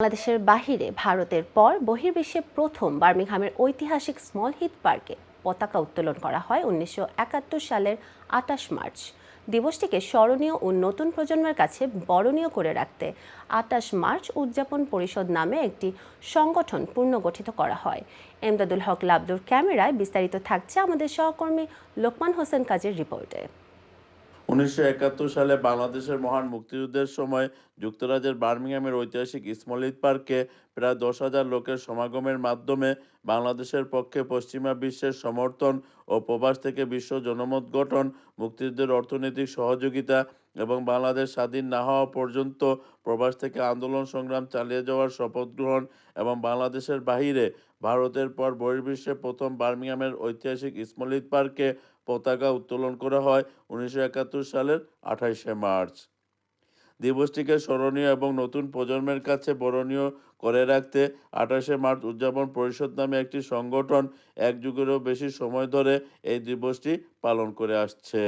বাংলাদেশের বাহিরে ভারতের পর বহির্বিশ্বে প্রথম বার্মিংহামের ঐতিহাসিক স্মল হিট পার্কে পতাকা উত্তোলন করা হয় উনিশশো একাত্তর সালের আটাশ মার্চ। দিবসটিকে স্মরণীয় ও নতুন প্রজন্মের কাছে বরণীয় করে রাখতে আটাশ মার্চ উদযাপন পরিষদ নামে একটি সংগঠন পুনর্গঠিত করা হয়। এমদাদুল হক লাবদুর ক্যামেরায় বিস্তারিত থাকছে আমাদের সহকর্মী লোকমান হোসেন কাজের রিপোর্টে। উনিশশো একাত্তর সালে বাংলাদেশের মহান মুক্তিযুদ্ধের সময় যুক্তরাজ্যের বার্মিংহামের ঐতিহাসিক ইসমলিত পার্কে প্রায় দশ হাজার লোকের সমাগমের মাধ্যমে বাংলাদেশের পক্ষে পশ্চিমা বিশ্বের সমর্থন ও প্রবাস থেকে বিশ্ব জনমত গঠন, মুক্তিযুদ্ধের অর্থনৈতিক সহযোগিতা এবং বাংলাদেশ স্বাধীন না হওয়া পর্যন্ত প্রবাস থেকে আন্দোলন সংগ্রাম চালিয়ে যাওয়ার শপথ গ্রহণ এবং বাংলাদেশের বাহিরে ভারতের পর বহির্বিশ্বে প্রথম বার্মিংহামের ঐতিহাসিক স্মলিত পার্কে পতাকা উত্তোলন করা হয় উনিশশো একাত্তর সালের আঠাইশে মার্চ। দিবসটিকে স্মরণীয় এবং নতুন প্রজন্মের কাছে বরণীয় করে রাখতে আঠাশে মার্চ উদযাপন পরিষদ নামে একটি সংগঠন এক যুগেরও বেশি সময় ধরে এই দিবসটি পালন করে আসছে।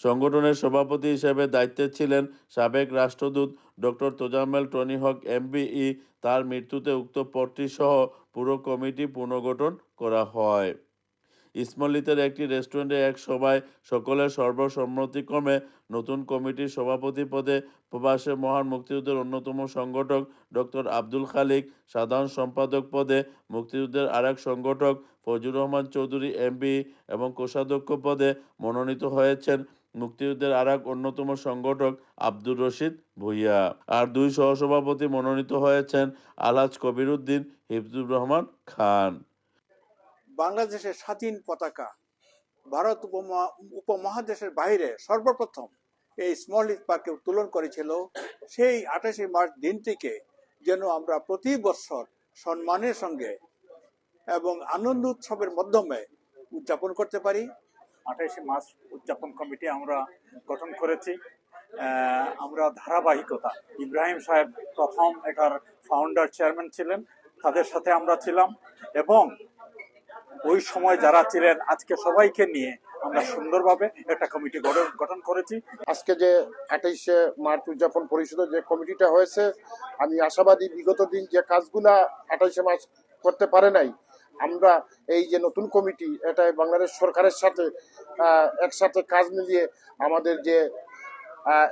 সংগঠনের সভাপতি হিসেবে দায়িত্বে ছিলেন সাবেক রাষ্ট্রদূত doctor Tozammel Tony Haque, MBE. তার মৃত্যুতে উক্ত পদটি সহ পুরো কমিটি পুনর্গঠন করা হয়। ইসমলিতের একটি রেস্টুরেন্টে এক সভায় সকলের সর্বসম্মতিক্রমে নতুন কমিটির সভাপতি পদে প্রবাসের মহান মুক্তিযুদ্ধের অন্যতম সংগঠক ডক্টর আব্দুল খালিক, সাধারণ সম্পাদক পদে মুক্তিযুদ্ধের আরেক সংগঠক ফজুর রহমান চৌধুরী, এমপি এবং কোষাধ্যক্ষ পদে মনোনীত হয়েছেন মুক্তিযুদ্ধের আর এক অন্যতম সংগঠক আব্দুর রশিদ ভুইয়া। আর দুই সহসভাপতি মনোনীত হয়েছেন আলহাজ কবির উদ্দিন, হিফজুর রহমান খান। বাংলাদেশের স্বাধীন পতাকা, ভারত উপমহা- উপমহাদেশের বাইরে সর্বপ্রথম এই স্মল পার্কে উত্তোলন করেছিল, সেই আঠাশে মার্চ দিনটিকে যেন আমরা প্রতি বছর সম্মানের সঙ্গে এবং আনন্দ উৎসবের মাধ্যমে উদযাপন করতে পারি। আঠাইশে মার্চ উদযাপন কমিটি আমরা গঠন করেছি। আমরা ধারাবাহিকতা, ইব্রাহিম সাহেব প্রথম এটার ফাউন্ডার চেয়ারম্যান ছিলেন, তাদের সাথে আমরা ছিলাম এবং ওই সময় যারা ছিলেন, আজকে সবাইকে নিয়ে আমরা সুন্দরভাবে একটা কমিটি গঠন করেছি। আজকে যে আঠাইশে মার্চ উদযাপন পরিষদের যে কমিটিটা হয়েছে, আমি আশাবাদী বিগত দিন যে কাজগুলা আঠাইশে মার্চ করতে পারে নাই, আমরা এই যে নতুন কমিটি, এটা বাংলাদেশ সরকারের সাথে একসাথে কাজ মিলিয়ে আমাদের যে আহ,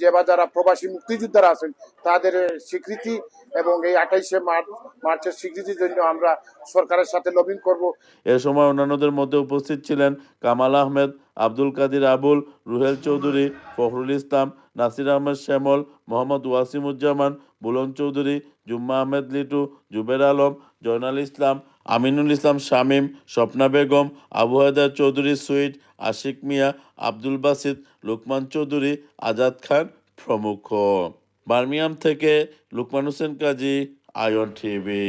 যেবা যারা প্রবাসী মুক্তিযোদ্ধারা আছেন তাদের স্বীকৃতি এবং এই আঠাইশে মার্চ মার্চের স্বীকৃতির জন্য আমরা সরকারের সাথে লবিং করব। এ সময় অন্যান্যদের মধ্যে উপস্থিত ছিলেন কামাল আহমেদ আব্দুল কাদির আবুল রুহেল চৌধুরী ফখরুল ইসলাম নাসির আহমেদ শ্যামল মোহাম্মদ ওয়াসিমুজ্জামান বুলন চৌধুরী, জুম্মা আহমেদ লিটু, জুবের আলম, জয়নাল ইসলাম, আমিনুল ইসলাম শামীম, স্বপ্না বেগম, আবু হায়দার চৌধুরী সুইট, আশিক মিয়া, আব্দুল বাসিদ লুকমান চৌধুরী, আজাদ খান প্রমুখ। বার্মিয়াম থেকে লুকমান হোসেন কাজী, আয়ন টিভি।